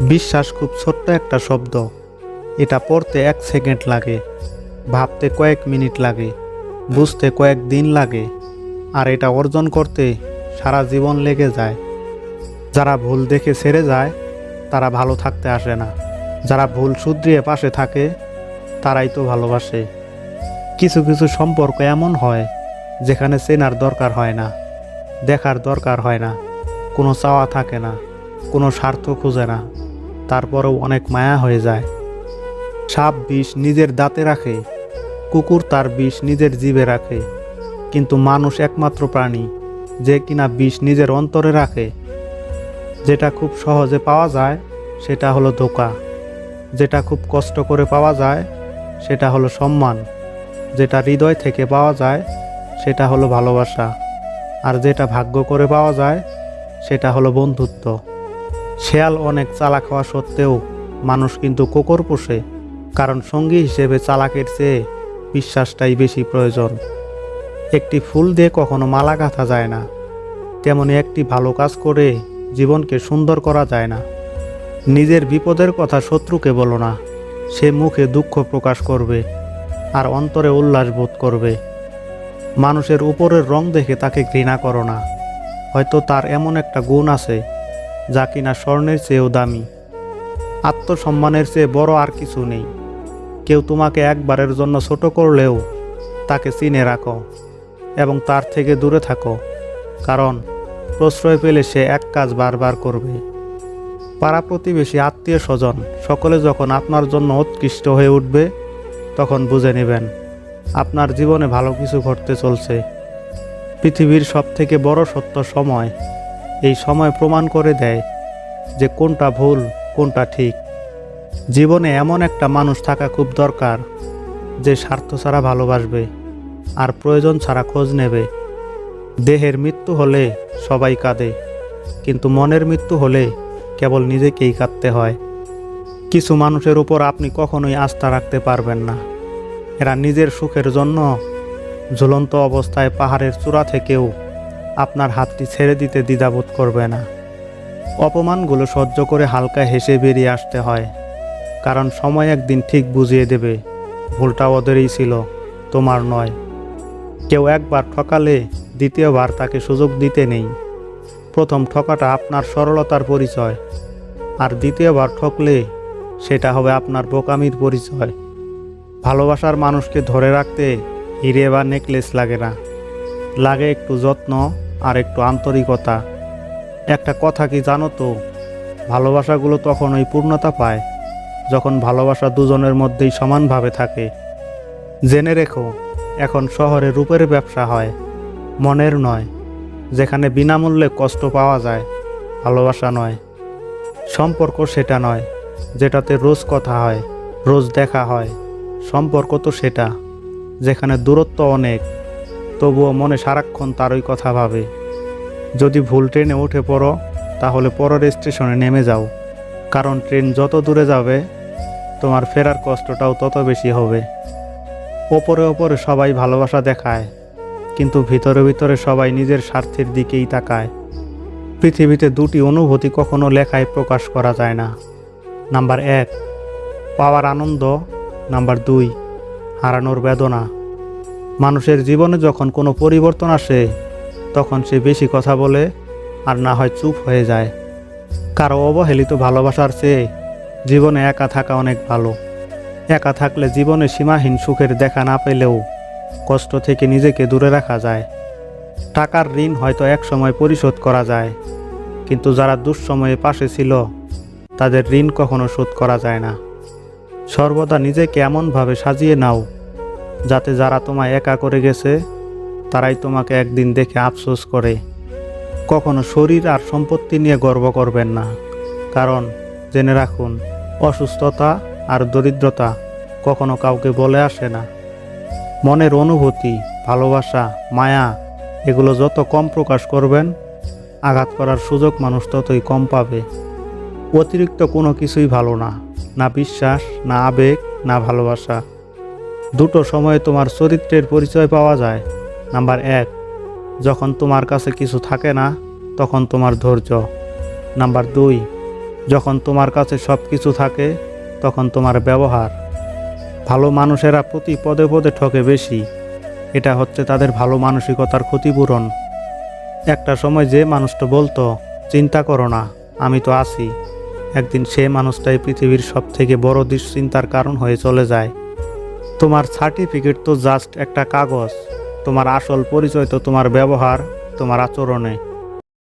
বিশ্বাস খুব ছোট্ট একটা শব্দ। এটা পড়তে এক সেকেন্ড লাগে, ভাবতে কয়েক মিনিট লাগে, বুঝতে কয়েক দিন লাগে, আর এটা অর্জন করতে সারা জীবন লেগে যায়। যারা ভুল দেখে ছেড়ে যায়, তারা ভালো থাকতে আসে না। যারা ভুল শুধরিয়ে পাশে থাকে, তারাই তো ভালোবাসে। কিছু কিছু সম্পর্ক এমন হয়, যেখানে চেনার দরকার হয় না, দেখার দরকার হয় না, কোনো চাওয়া থাকে না, কোনো স্বার্থ খুঁজে না। তারপরেও অনেক মায়া হয়ে যায়। সাপ বিষ নিজের দাঁতে রাখে, কুকুর তার বিষ নিজের জিভে রাখে। কিন্তু মানুষ একমাত্র প্রাণী, যে কিনা বিষ নিজের অন্তরে রাখে। যেটা খুব সহজে পাওয়া যায়, সেটা হলো ধোকা। যেটা খুব কষ্ট করে পাওয়া যায়, সেটা হলো সম্মান। যেটা হৃদয় থেকে পাওয়া যায়, সেটা হলো ভালোবাসা। আর যেটা ভাগ্য করে পাওয়া যায়, সেটা হলো বন্ধুত্ব। শেয়াল অনেক চালাক হওয়া সত্ত্বেও মানুষ কিন্তু কোকর পোষে, কারণ সঙ্গী হিসেবে চালাকের চেয়ে বিশ্বাসটাই বেশি প্রয়োজন। একটি ফুল দিয়ে কখনো মালা গাঁথা যায় না, তেমনি একটি ভালো কাজ করে জীবনকে সুন্দর করা যায় না। নিজের বিপদের কথা শত্রুকে বলো না, সে মুখে দুঃখ প্রকাশ করবে আর অন্তরে উল্লাস বোধ করবে। মানুষের উপরের রং দেখে তাকে ঘৃণা করো না, হয়তো তার এমন একটা গুণ আছে যা কিনা স্বর্ণের চেয়েও দামি। আত্মসম্মানের চেয়ে বড় আর কিছু নেই। কেউ তোমাকে একবারের জন্য ছোট করলেও তাকে চিনে রাখো এবং তার থেকে দূরে থাকো, কারণ প্রশ্রয় পেলে সে এক কাজ বারবার করবে। পাড়া প্রতিবেশী, আত্মীয় স্বজন সকলে যখন আপনার জন্য উৎকৃষ্ট হয়ে উঠবে, তখন বুঝে নেবেন আপনার জীবনে ভালো কিছু ঘটতে চলছে। পৃথিবীর সবথেকে বড় সত্য সময় এই সময় প্রমাণ করে দেয় যে কোনটা ভুল, কোনটা ঠিক। জীবনে এমন একটা মানুষ থাকা খুব দরকার, যে স্বার্থ ছাড়া ভালোবাসবে আর প্রয়োজন ছাড়া খোঁজ নেবে। দেহের মৃত্যু হলে সবাই কাঁদে, কিন্তু মনের মৃত্যু হলে কেবল নিজেকেই কাঁদতে হয়। কিছু মানুষের উপর আপনি কখনোই আস্থা রাখতে পারবেন না। এরা নিজের সুখের জন্য ঝুলন্ত অবস্থায় পাহাড়ের চূড়া থেকেও আপনার হাতটি ছেড়ে দিতে দ্বিধাবোধ করবে না। অপমানগুলো সহ্য করে হালকা হেসে বেরিয়ে আসতে হয়, কারণ সময় একদিন ঠিক বুঝিয়ে দেবে, ভুলটা ওদেরই ছিল, তোমার নয়। কেউ একবার ঠকালে দ্বিতীয়বার তাকে সুযোগ দিতে নেই। প্রথম ঠকাটা আপনার সরলতার পরিচয়, আর দ্বিতীয়বার ঠকলে সেটা হবে আপনার বোকামির পরিচয়। ভালোবাসার মানুষকে ধরে রাখতে হিরে বা নেকলেস লাগে না। লাগে একটু যত্ন আর একটু আন্তরিকতা। একটা কথা কি জানো তো? ভালোবাসাগুলো তখন ওই পূর্ণতা পায়, যখন ভালোবাসা দুজনের মধ্যেই সমানভাবে থাকে। জেনে রেখো, এখন শহরে রূপের ব্যবসা হয়, মনের নয়, যেখানে বিনামূল্যে কষ্ট পাওয়া যায়, ভালোবাসা নয়। সম্পর্ক সেটা নয়, যেটাতে রোজ কথা হয়, রোজ দেখা হয়, সম্পর্ক তো সেটা, যেখানে দূরত্ব অনেক তবুও মনে সারাক্ষণ তারই কথা ভাবে। যদি ভুল ট্রেনে উঠে পড়ো, তাহলে পরের স্টেশনে নেমে যাও। কারণ ট্রেন যত দূরে যাবে, তোমার ফেরার কষ্টটাও তত বেশি হবে। ওপরে ওপরে সবাই ভালোবাসা দেখায়, কিন্তু ভিতরে ভিতরে সবাই নিজের স্বার্থের দিকেই তাকায়। পৃথিবীতে দুটি অনুভূতি কখনো লেখায় প্রকাশ করা যায় না। নাম্বার এক, পাওয়ার আনন্দ। নাম্বার দুই, হারানোর বেদনা। মানুষের জীবনে যখন কোনো পরিবর্তন আসে, তখন সে বেশি কথা বলে আর না হয় চুপ হয়ে যায়। কারও অবহেলিত ভালোবাসার চেয়ে জীবনে একা থাকা অনেক ভালো। একা থাকলে জীবনে সীমাহীন সুখের দেখা না পেলেও কষ্ট থেকে নিজেকে দূরে রাখা যায়। টাকার ঋণ হয়তো এক সময় পরিশোধ করা যায়, কিন্তু যারা দুঃসময়ে পাশে ছিল, তাদের ঋণ কখনো শোধ করা যায় না। সর্বদা নিজেকে এমনভাবে সাজিয়ে নাও যাতে যারা তোমায় একা করে গেছে, তারাই তোমাকে একদিন দেখে আফসোস করে। কখনো শরীর আর সম্পত্তি নিয়ে গর্ব করবেন না। কারণ, জেনে রাখুন, অসুস্থতা আর দরিদ্রতা কখনো কাউকে বলে আসে না। মনের অনুভূতি, ভালোবাসা, মায়া, এগুলো যত কম প্রকাশ করবেন, আঘাত করার সুযোগ মানুষ ততই কম পাবে। অতিরিক্ত কোনো কিছুই ভালো না না বিশ্বাস, না আবেগ, না ভালোবাসা। দুটো সময়ে তোমার চরিত্রের পরিচয় পাওয়া যায়। নাম্বার এক, যখন তোমার কাছে কিছু থাকে না, তখন তোমার ধৈর্য। নাম্বার দুই, যখন তোমার কাছে সব কিছু থাকে, তখন তোমার ব্যবহার। ভালো মানুষেরা প্রতি পদে পদে ঠকে বেশি। এটা হচ্ছে তাদের ভালো মানসিকতার ক্ষতিপূরণ। একটা সময় যে মানুষটা বলতো, চিন্তা করো না, আমি তো আছি। একদিন সে মানুষটাই পৃথিবীর সবথেকে বড় দুশ্চিন্তার কারণ হয়ে চলে যায়। তোমার সার্টিফিকেট তো জাস্ট একটা কাগজ। তোমার আসল পরিচয় তো তোমার ব্যবহার তোমার আচরণে।